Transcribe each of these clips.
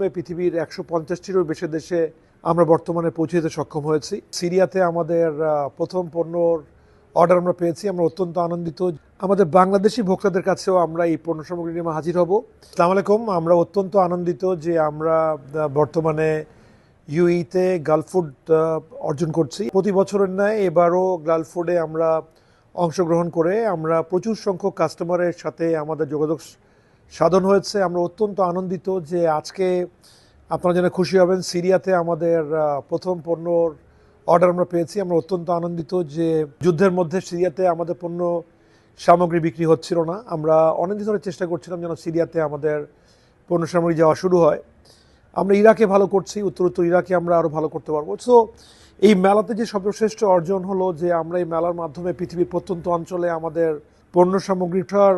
পৃথিবীর একশো পঞ্চাশটিরও বেশি দেশে আমরা বর্তমানে পৌঁছে সক্ষম হয়েছি। সিরিয়াতে আমাদের প্রথম পণ্যর অর্ডার আমরা পেয়েছি, আমরা অত্যন্ত আনন্দিত। আমাদের বাংলাদেশি ভোক্তাদের কাছেও আমরা এই পণ্য সামগ্রী নিয়ে হাজির হব। সালাম আলাইকুম, আমরা অত্যন্ত আনন্দিত যে আমরা বর্তমানে ইউইতে গালফুড অর্জন করছি। প্রতি বছরের ন্যায় এবারও গালফুডে আমরা অংশগ্রহণ করে আমরা প্রচুর সংখ্যক কাস্টমারের সাথে আমাদের যোগাযোগ সাধন হয়েছে। আমরা অত্যন্ত আনন্দিত যে আজকে আপনারা যেন খুশি হবেন। সিরিয়াতে আমাদের প্রথম পণ্যর অর্ডার আমরা পেয়েছি। আমরা অত্যন্ত আনন্দিত যে যুদ্ধের মধ্যে সিরিয়াতে আমাদের পণ্য সামগ্রী বিক্রি হচ্ছিল না। আমরা অনেকদিন ধরে চেষ্টা করছিলাম যেন সিরিয়াতে আমাদের পণ্য সামগ্রী যাওয়া শুরু হয়। আমরা ইরাকে ভালো করছি উত্তর উত্তর ইরাকে আমরা আরও ভালো করতে পারব। সো এই মেলাতে যে সর্বশ্রেষ্ঠ অর্জন হলো যে আমরা এই মেলার মাধ্যমে পৃথিবীর প্রত্যন্ত অঞ্চলে আমাদের পণ্য সামগ্রীটার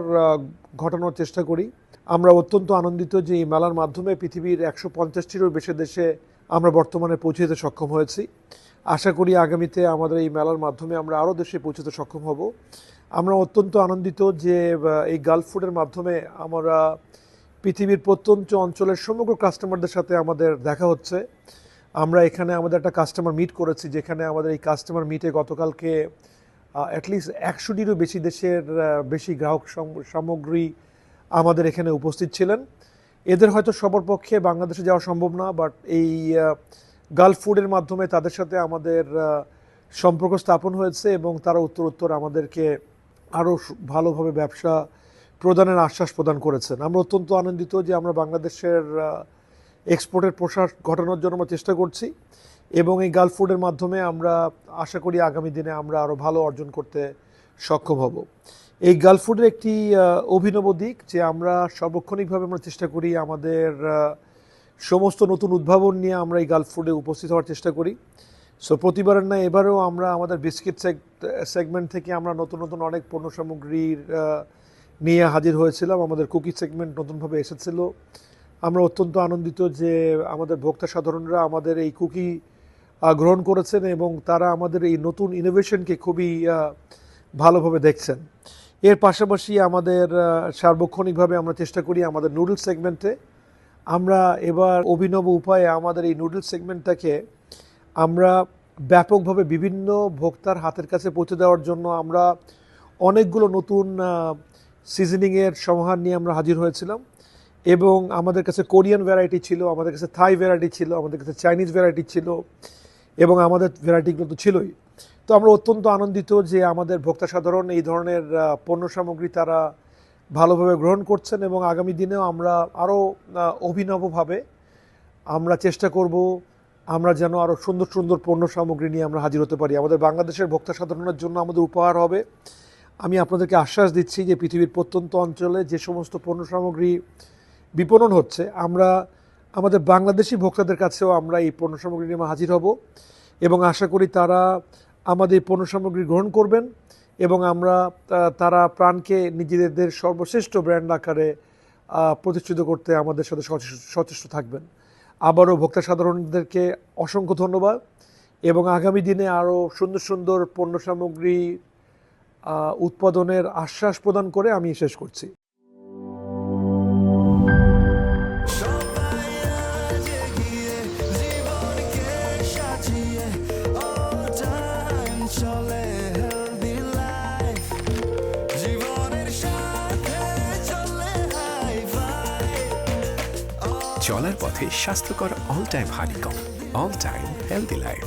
ঘটানোর চেষ্টা করি। আমরা অত্যন্ত আনন্দিত যে এই মেলার মাধ্যমে পৃথিবীর একশো পঞ্চাশটিরও বেশি দেশে আমরা বর্তমানে পৌঁছে সক্ষম হয়েছি। আশা করি আগামীতে আমাদের এই মেলার মাধ্যমে আমরা আরও দেশে পৌঁছতে সক্ষম হব। আমরা অত্যন্ত আনন্দিত যে এই গালফ ফুডের মাধ্যমে আমরা পৃথিবীর প্রত্যন্ত অঞ্চলের সমগ্র কাস্টমারদের সাথে আমাদের দেখা হচ্ছে। আমরা এখানে আমাদের একটা কাস্টমার মিট করেছি, যেখানে আমাদের এই কাস্টমার মিটে গতকালকে অ্যাটলিস্ট একশোটিরও বেশি দেশের বেশি গ্রাহক সাম- সামগ্রী আমাদের এখানে উপস্থিত ছিলেন। এদের হয়তো সবার পক্ষে বাংলাদেশে যাওয়া সম্ভব না বাট এই গালফ ফুডের মাধ্যমে তাদের সাথে আমাদের সম্পর্ক স্থাপন হয়েছে এবং তারা উত্তর উত্তর আমাদেরকে আরও ভালোভাবে ব্যবসা প্রদানের আশ্বাস প্রদান করেছেন। আমরা অত্যন্ত আনন্দিত যে আমরা বাংলাদেশের এক্সপোর্টের প্রসার ঘটানোর জন্য আমরা চেষ্টা করছি। এবং এই গালফ ফুডের মাধ্যমে আমরা আশা করি আগামী দিনে আমরা আরও ভালো অর্জন করতে সক্ষম হব। এই গালফ ফুডের একটি অভিনব দিক যে আমরা সর্বক্ষণিকভাবে আমরা চেষ্টা করি আমাদের সমস্ত নতুন উদ্ভাবন নিয়ে আমরা এই গালফ ফুডে উপস্থিত হওয়ার চেষ্টা করি। সো প্রতিবারের না এবারেও আমরা আমাদের বিস্কিট সেগমেন্ট থেকে আমরা নতুন নতুন অনেক পণ্য সামগ্রীর নিয়ে হাজির হয়েছিলাম। আমাদের কুকি সেগমেন্ট নতুনভাবে এসেছিল। আমরা অত্যন্ত আনন্দিত যে আমাদের ভোক্তা সাধারণরা আমাদের এই কুকি গ্রহণ করেছেন এবং তারা আমাদের এই নতুন ইনোভেশনকে খুবই ভালোভাবে দেখছেন। এর পাশাপাশি আমাদের সার্বক্ষণিকভাবে আমরা চেষ্টা করি আমাদের নুডলস সেগমেন্টে আমরা এবার অভিনব উপায়ে আমাদের এই নুডলস সেগমেন্টটাকে আমরা ব্যাপকভাবে বিভিন্ন ভোক্তার হাতের কাছে পৌঁছে দেওয়ার জন্য আমরা অনেকগুলো নতুন সিজনিংয়ের সমাহার নিয়ে আমরা হাজির হয়েছিলাম। এবং আমাদের কাছে কোরিয়ান ভ্যারাইটি ছিল, আমাদের কাছে থাই ভ্যারাইটি ছিল, আমাদের কাছে চাইনিজ ভ্যারাইটি ছিল। এবং আমাদের ভ্যারাইটিগুলো তো ছিলই। তো আমরা অত্যন্ত আনন্দিত যে আমাদের ভোক্তা সাধারণ এই ধরনের পণ্য সামগ্রী তারা ভালোভাবে গ্রহণ করছেন এবং আগামী দিনেও আমরা আরও অভিনবভাবে আমরা চেষ্টা করব আমরা যেন আরও সুন্দর সুন্দর পণ্য সামগ্রী নিয়ে আমরা হাজির হতে পারি। আমাদের বাংলাদেশের ভোক্তা সাধারণের জন্য আমাদের উপহার হবে। আমি আপনাদেরকে আশ্বাস দিচ্ছি যে পৃথিবীর প্রত্যন্ত অঞ্চলে যে সমস্ত পণ্য সামগ্রী বিপণন হচ্ছে, আমরা আমাদের বাংলাদেশি ভোক্তাদের কাছেও আমরা এই পণ্য সামগ্রী নিয়ে হাজির হব এবং আশা করি তারা আমাদের পণ্য সামগ্রী গ্রহণ করবেন এবং আমরা তারা প্রাণকে নিজেদের সর্বশ্রেষ্ঠ ব্র্যান্ড আকারে প্রতিষ্ঠিত করতে আমাদের সাথে সচেষ্ট- থাকবেন। আবারও ভোক্তা সাধারণদেরকে অসংখ্য ধন্যবাদ এবং আগামী দিনে আরও সুন্দর সুন্দর পণ্য সামগ্রী উৎপাদনের আশ্বাস প্রদান করে আমি শেষ করছি। চলার পথে স্বাস্থ্যকর all time honeycomb all time healthy life